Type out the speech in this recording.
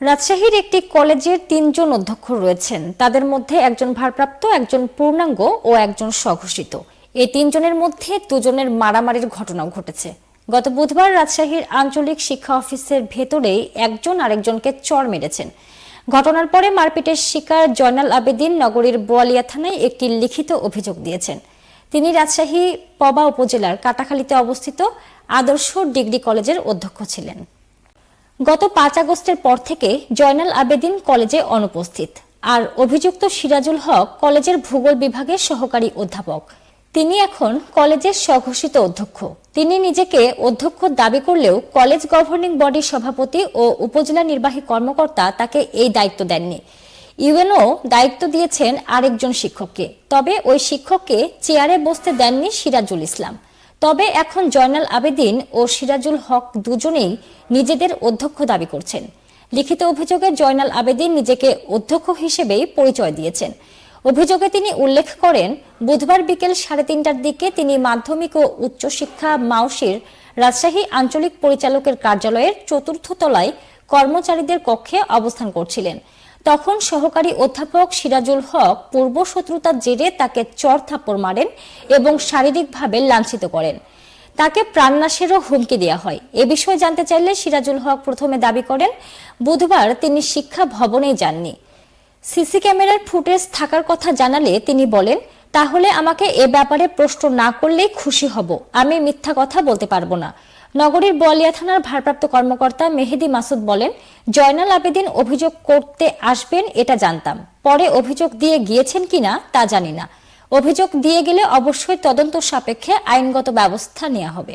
রাজশাহীর একটি কলেজের তিনজন অধ্যক্ষ রয়েছেন। তাদের মধ্যে একজন ভারপ্রাপ্ত, একজন পূর্ণাঙ্গ ও একজন স্বঘোষিত। এই তিনজনের মধ্যে দুজনের মারামারির ঘটনাও ঘটেছে। গত বুধবার রাজশাহীর আঞ্চলিক শিক্ষা অফিসের ভেতরেই একজন আরেকজনকে চর মেরেছেন। ঘটনার পরে মারপিটের শিকার জয়নাল আবেদিন নগরীর বোয়ালিয়া থানায় একটি লিখিত অভিযোগ দিয়েছেন। তিনি রাজশাহী পবা উপজেলার কাটাখালীতে অবস্থিত আদর্শ ডিগ্রি কলেজের অধ্যক্ষ ছিলেন। গত পাঁচ আগস্টের পর থেকে জয়নাল আবেদিন কলেজে অনুপস্থিত। আর অভিযুক্ত সিরাজুল হক কলেজের ভূগোল বিভাগের সহকারী অধ্যাপক। তিনি এখন কলেজের স্বঘোষিত অধ্যক্ষ। তিনি নিজেকে অধ্যক্ষ দাবি করলেও কলেজ গভর্নিং বডির সভাপতি ও উপজেলা নির্বাহী কর্মকর্তা তাকে এই দায়িত্ব দেননি। ইউএনও দায়িত্ব দিয়েছেন আরেকজন শিক্ষককে। তবে ওই শিক্ষককে চেয়ারে বসতে দেননি সিরাজুল ইসলাম। তবে এখন জয়নাল আবেদিন ও সিরাজুল হক দুজনেই নিজেদের অধ্যক্ষ দাবি করছেন। লিখিত অভিযোগে জয়নাল আবেদিন নিজেকে অধ্যক্ষ হিসেবেই পরিচয় দিয়েছেন। অভিযোগে তিনি উল্লেখ করেন, বুধবার বিকেল সাড়ে তিনটার দিকে তিনি মাধ্যমিক ও উচ্চশিক্ষা মাউসির রাজশাহী আঞ্চলিক পরিচালকের কার্যালয়ের চতুর্থ তলায় কর্মচারীদের কক্ষে অবস্থান করছিলেন। তখন সহকারী অধ্যাপক সিরাজুল হক পূর্ব শত্রুতার জেরে তাকে চর থাপ্পড় মারেন এবং শারীরিকভাবে লাঞ্ছিত করেন। তাকে প্রাণনাশেরও হুমকি দেওয়া হয়। এ বিষয়ে জানতে চাইলে সিরাজুল হক প্রথমে দাবি করেন, বুধবার তিনি শিক্ষা ভবনেই যাননি। সিসি ক্যামেরার ফুটেজ থাকার কথা জানালে তিনি বলেন, তাহলে আমাকে এ ব্যাপারে প্রশ্ন না করলেই খুশি হব। আমি মিথ্যা কথা বলতে পারব না। নগরীর বলিয়া থানার ভারপ্রাপ্ত কর্মকর্তা মেহেদি মাসুদ বলেন, জয়নাল আবেদিন অভিযোগ করতে আসবেন, এটা জানতাম। পরে অভিযোগ দিয়ে গিয়েছেন কিনা, তা জানি না। অভিযোগ দিয়ে গেলে অবশ্যই তদন্ত সাপেক্ষে আইনগত ব্যবস্থা নেওয়া হবে।